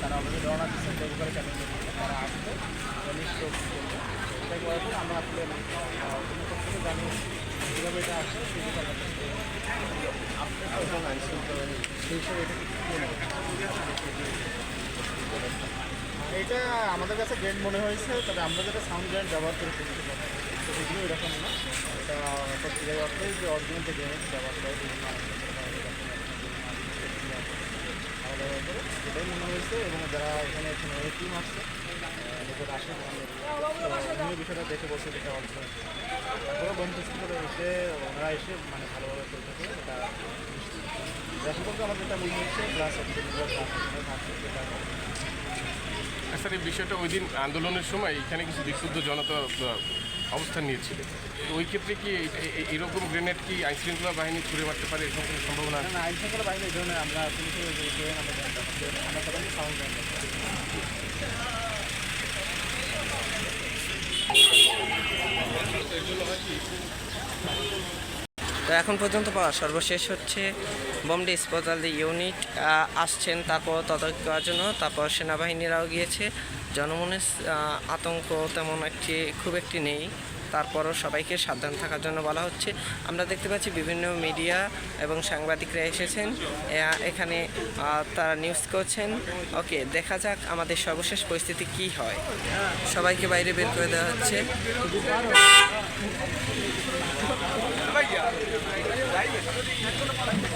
তারা আমাদের রওনা দিচ্ছে দেবঘরে চ্যালেঞ্জ তারা আসবে নিশ্চয় এটাই আমরা আসলে কোনো জানিয়েছি কীভাবে এটা আসছে হিসেবে এটা আমাদের কাছে গ্রেড মনে হয়েছে, তবে আমরা যেটা সাউন্ড গ্রেড ব্যবহার করে শুনতে পারি এরকম না। এটা সত্যিকার অর্থে যে অরিজিনাল যে গ্রেনেড ব্যবহার করে বিভিন্ন আলাদা আলাদা করে সেটাই মনে হয়েছে এবং যারা এখানে টিম আসছে আসে বিষয়টা দেখে বসে যেটা অরিজিনাল তারপরে বন্ধুস্থ করে এসে, ওনারা এসে মানে ভালোভাবে করতেছে এটা করতে আমার যেটা মনে হচ্ছে ক্লাস স্যার এই বিষয়টা ওই দিন আন্দোলনের সময় এখানে কিছু বিক্ষুব্ধ জনতা অবস্থান নিয়েছিল। তো ওই ক্ষেত্রে কি এরকম গ্রেনেড কি আইনশৃঙ্খলা বাহিনী ছুড়ে মারতে পারে এরকম কোনো সম্ভাবনা না না আইন শৃঙ্খলা বাহিনী এই ধরনের আমরা জয়েন আমরা জানতাম আমরা সবাই সাউন্ড জানতাম তো এখন পর্যন্ত পাওয়া সর্বশেষ হচ্ছে বোমডি ডিসপোজাল ইউনিট আসছেন, তারপর তদারকি করার জন্য, তারপর সেনাবাহিনীরাও গিয়েছে। জনমনে আতঙ্ক তেমন একটি, খুব একটি নেই। তারপরও সবাইকে সাবধান থাকার জন্য বলা হচ্ছে। আমরা দেখতে পাচ্ছি বিভিন্ন মিডিয়া এবং সাংবাদিকরা এসেছেন। এখানে তারা নিউজ করছেন। ওকে, দেখা যাক আমাদের সর্বশেষ পরিস্থিতি কি হয়। সবাইকে বাইরে বের করে দেওয়া হচ্ছে। Yeah.